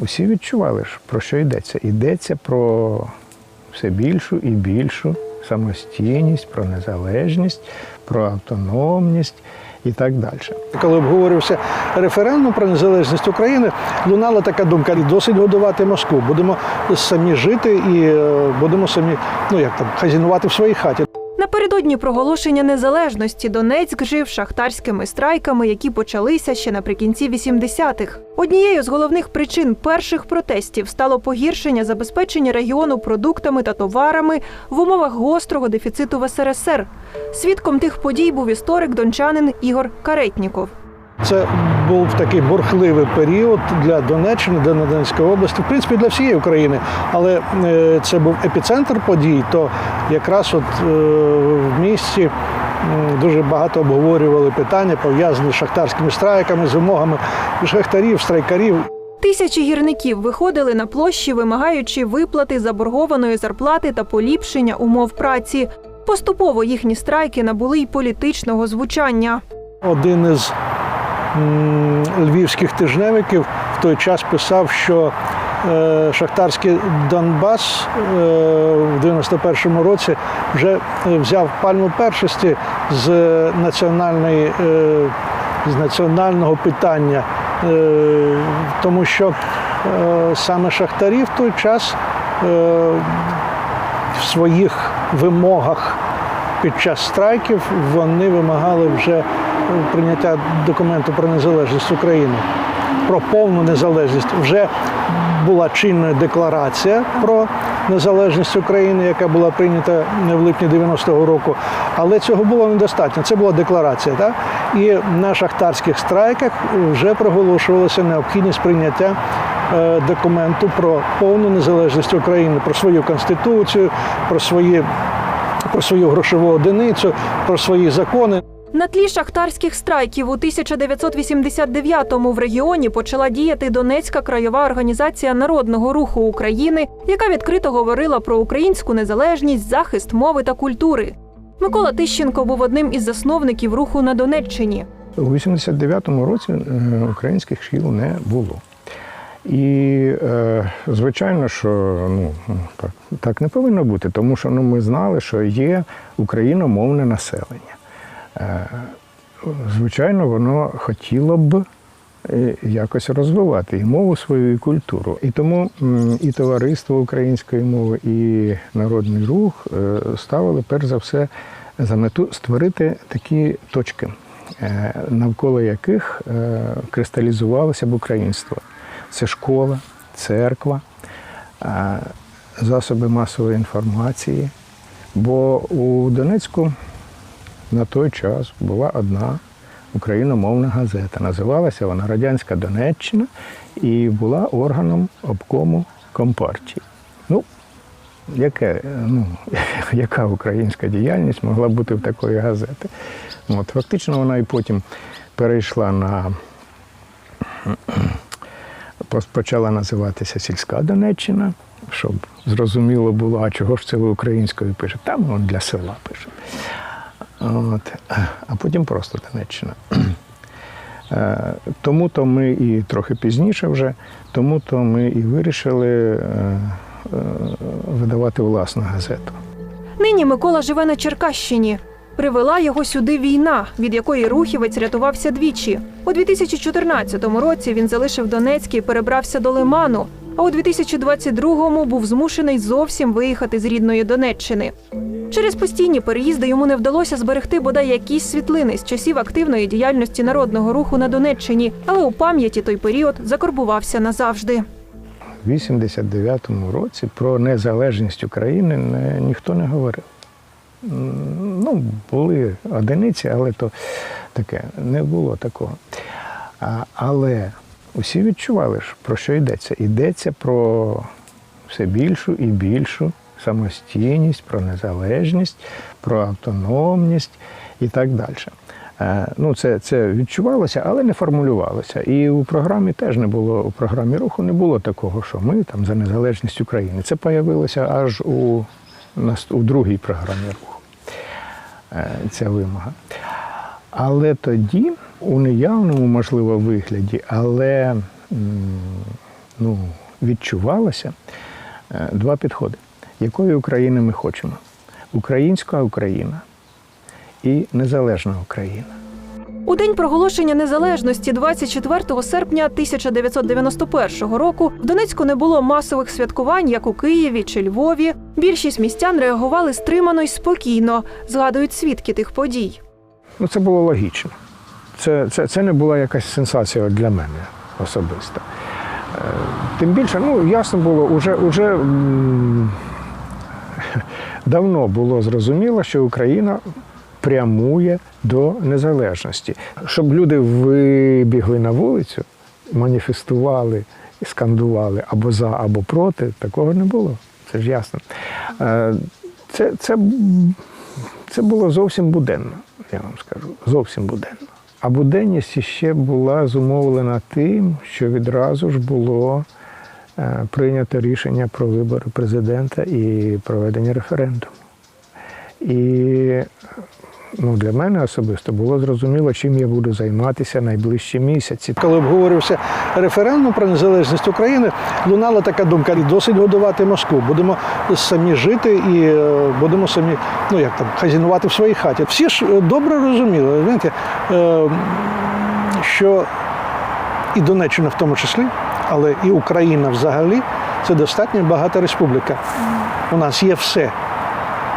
усі відчували, про що йдеться. Йдеться про все більшу і більшу самостійність, про незалежність, про автономність і так далі. Коли обговорювався референдум про незалежність України, лунала така думка: досить годувати Москву. Будемо самі жити і е, будемо самі, ну як там, хазінувати в своїй хаті. Напередодні проголошення незалежності Донецьк жив шахтарськими страйками, які почалися ще наприкінці 80-х. Однією з головних причин перших протестів стало погіршення забезпечення регіону продуктами та товарами в умовах гострого дефіциту в СРСР. Свідком тих подій був історик дончанин Ігор Каретніков. Це був такий бурхливий період для Донеччини, для Донецької області, в принципі, для всієї України. Але е, це був епіцентр подій, то якраз от е, в місті дуже багато обговорювали питання, пов'язані з шахтарськими страйками, з вимогами шахтарів, страйкарів. Тисячі гірників виходили на площі, вимагаючи виплати заборгованої зарплати та поліпшення умов праці. Поступово їхні страйки набули й політичного звучання. Один із львівських тижневиків в той час писав, що е, шахтарський Донбас е, в 91-му році вже е, взяв пальму першості з національної. З національного питання, тому що саме шахтарі в той час в своїх вимогах під час страйків вони вимагали вже прийняття документу про незалежність України, про повну незалежність. Вже була чинна декларація про незалежність України, яка була прийнята в липні 90-го року. Але цього було недостатньо. Це була декларація. Так? І на шахтарських страйках вже проголошувалася необхідність прийняття е, документу про повну незалежність України, про свою конституцію, про свої. Про свою грошову одиницю, про свої закони. На тлі шахтарських страйків у 1989-му в регіоні почала діяти Донецька краєва організація народного руху України, яка відкрито говорила про українську незалежність, захист мови та культури. Микола Тищенко був одним із засновників руху на Донеччині. У 89-му році е, українських шкіл не було. І, е, звичайно, що ну, так, так не повинно бути, тому що ну, ми знали, що є україномовне населення. Е, звичайно, воно хотіло б е, якось розвивати і мову свою, і культуру. І тому і товариство української мови, і народний рух е, ставили перш за все за мету створити такі точки, навколо яких кристалізувалося б українство. Це школа, церква, засоби масової інформації. Бо у Донецьку на той час була одна україномовна газета. Називалася вона Радянська Донеччина і була органом обкому Компартії. Ну, яке, ну, яка українська діяльність могла бути в такої газети? От, фактично вона і потім перейшла на почала називатися Сільська Донеччина, щоб зрозуміло було, а чого ж це ви українською пишете? Там вон для села пише. От. А потім просто Донеччина. Е, Тому-то ми і трохи пізніше вже, тому-то ми і вирішили е, е, видавати власну газету. Нині Микола живе на Черкащині. Привела його сюди війна, від якої рухівець рятувався двічі. У 2014 році він залишив Донецьк і перебрався до Лиману. А у 2022-му був змушений зовсім виїхати з рідної Донеччини. Через постійні переїзди йому не вдалося зберегти бодай якісь світлини з часів активної діяльності народного руху на Донеччині, але у пам'яті той період закарбувався назавжди. В 89-му році про незалежність України ніхто не говорив. Ну, були одиниці, але то таке, не було такого. А, але усі відчували, про що йдеться. Йдеться про все більшу і більшу самостійність, про незалежність, про автономність і так далі. Е, Ну, це, це відчувалося, але не формулювалося. І у програмі теж не було, у програмі руху не було такого, що ми там за незалежність України. Це появилося аж у, у другій програмі руху. е, Ця вимога. Але тоді, у неявному, можливо, вигляді, але ну, відчувалося е, два підходи. Якої України ми хочемо? Українська Україна і незалежна Україна. У день проголошення незалежності, 24 серпня 1991 року, в Донецьку не було масових святкувань, як у Києві чи Львові. Більшість містян реагували стримано й спокійно, згадують свідки тих подій. Ну, це було логічно. Це, це, це не була якась сенсація для мене особисто. Е, Тим більше, ну, ясно було, уже, уже давно було зрозуміло, що Україна прямує до незалежності. Щоб люди вибігли на вулицю, маніфестували скандували або за, або проти, такого не було. Це ж ясно. Е, Це, це це було зовсім буденно, я вам скажу. Зовсім буденно. А буденність ще була зумовлена тим, що відразу ж було прийнято рішення про вибори президента і проведення референдуму. І ну, для мене особисто було зрозуміло, чим я буду займатися найближчі місяці. Коли обговорився референдум про незалежність України, лунала така думка: досить годувати Москву. Будемо самі жити і е, будемо самі, ну як там, хазінувати в своїй хаті. Всі ж е, добре розуміли, знаєте, е, що і Донеччина в тому числі, але і Україна взагалі це достатньо багата республіка. У нас є все.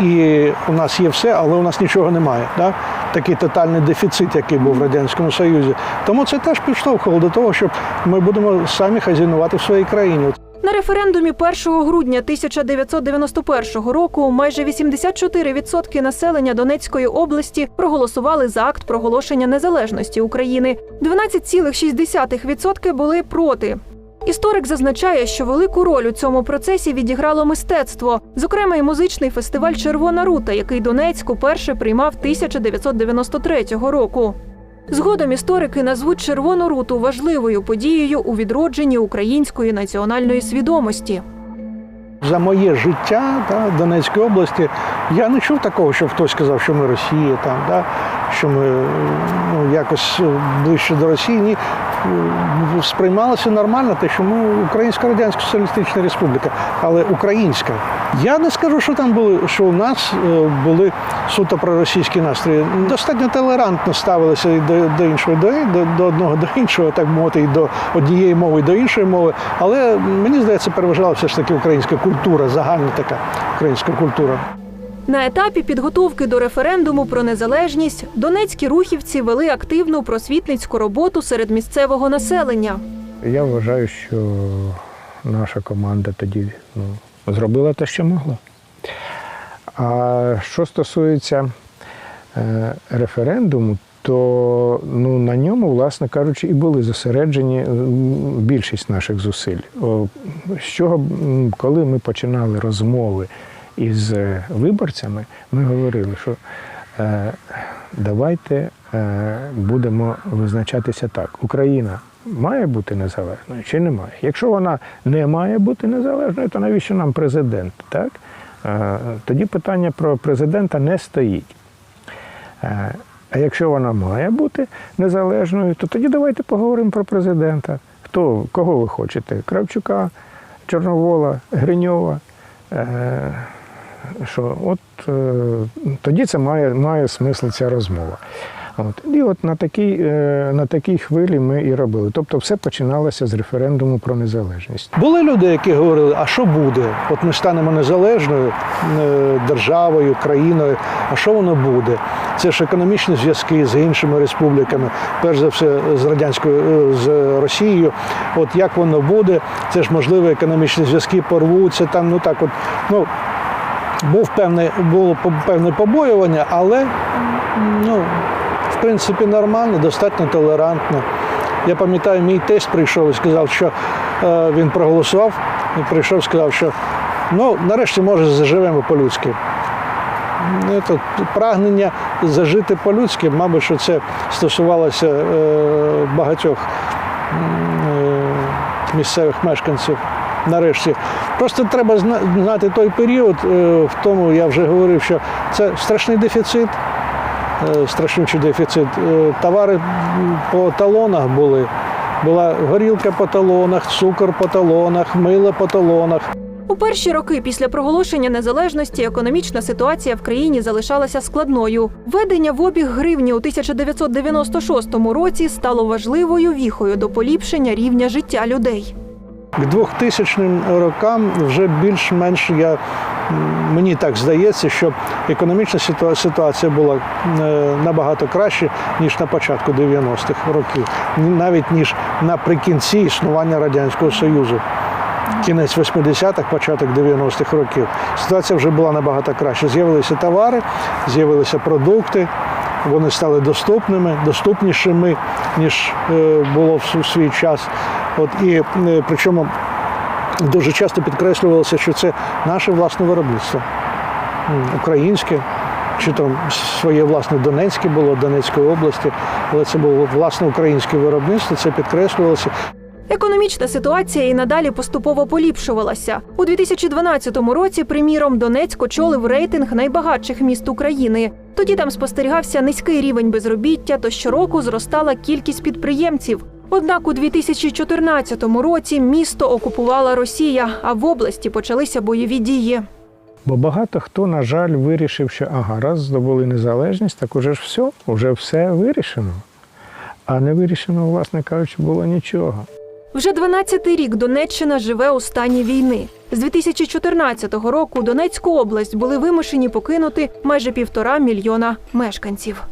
І у нас є все, але у нас нічого немає. Да? Такий тотальний дефіцит, який був в Радянському Союзі. Тому це теж підштовхувало до того, що ми будемо самі хазяйнувати в своїй країні. На референдумі 1 грудня 1991 року майже 84% населення Донецької області проголосували за акт проголошення незалежності України. 12,6% були проти. Історик зазначає, що велику роль у цьому процесі відіграло мистецтво, зокрема й музичний фестиваль Червона рута, який Донецьк уперше приймав 1993 року. Згодом історики назвуть Червону руту важливою подією у відродженні української національної свідомості. За моє життя да, в Донецькій області я не чув такого, що хтось сказав, що ми Росія, там, да, що ми ну, якось ближче до Росії. Ні. Е, Сприймалося нормально те, що ми Українська Радянська Соціалістична Республіка, але українська. Я не скажу, що там були, що у нас е, були суто проросійські настрої. Достатньо толерантно ставилися і до, до іншого, до, до одного до іншого, так мовити, і до однієї мови, і до іншої мови. Але мені здається, переважала все ж таки українська культура, загальна така українська культура. На етапі підготовки до референдуму про незалежність донецькі рухівці вели активну просвітницьку роботу серед місцевого населення. Я вважаю, що наша команда тоді ну, зробила те, що могла. А що стосується е, референдуму, то ну, на ньому, власне кажучи, і були зосереджені більшість наших зусиль. З чого, коли ми починали розмови із е, виборцями, ми говорили, що е, давайте е, будемо визначатися так: Україна має бути незалежною чи не має? Якщо вона не має бути незалежною, то навіщо нам президент? Так? Е, Тоді питання про президента не стоїть. Е, А якщо вона має бути незалежною, то тоді давайте поговоримо про президента. Хто, кого ви хочете? Кравчука, Чорновола, Гриньова. Е, Що от е, тоді це має, має смисл ця розмова. От. І от на такій, е, на такій хвилі ми і робили. Тобто все починалося з референдуму про незалежність. Були люди, які говорили, а що буде? От ми станемо незалежною е, державою, країною. А що воно буде? Це ж економічні зв'язки з іншими республіками, перш за все з радянською з Росією. От як воно буде? Це ж можливо економічні зв'язки порвуться там. Ну так, от ну був певне було певне побоювання, але ну в принципі нормально, достатньо толерантно. Я пам'ятаю, мій тесть прийшов і сказав, що е, він проголосував і прийшов і сказав, що ну, нарешті, може, заживемо по-людськи. Ну, прагнення зажити по-людськи, мабуть, що це стосувалося е, багатьох е, місцевих мешканців. Нарешті. Просто треба знати той період, е, в тому я вже говорив, що це страшний дефіцит, е, страшнючий дефіцит. Е, Товари по талонах були. Була горілка по талонах, цукор по талонах, мило по талонах. У перші роки після проголошення незалежності економічна ситуація в країні залишалася складною. Введення в обіг гривні у 1996 році стало важливою віхою до поліпшення рівня життя людей. К 2000 рокам вже більш-менш я мені так здається, що економічна ситуація була е, набагато краще ніж на початку 90-х років, навіть ніж наприкінці існування радянського союзу. Кінець 80-х, початок 90-х років. Ситуація вже була набагато краще. З'явилися товари, з'явилися продукти, вони стали доступними, доступнішими, ніж е, було в свій час. От і е, причому дуже часто підкреслювалося, що це наше власне виробництво, українське. Чи там своє власне Донецьке було Донецької області, але це було власне українське виробництво. Це підкреслювалося. Економічна ситуація і надалі поступово поліпшувалася. У 2012 році, приміром, Донецьк очолив рейтинг найбагатших міст України. Тоді там спостерігався низький рівень безробіття, то щороку зростала кількість підприємців. Однак у 2014 році місто окупувала Росія, а в області почалися бойові дії. Бо багато хто, на жаль, вирішив, що ага, раз здобули незалежність, так уже ж все, вже все вирішено. А не вирішено, власне кажучи, було нічого. Вже 12-й рік Донеччина живе у стані війни. З 2014 року Донецьку область були вимушені покинути майже півтора мільйона мешканців.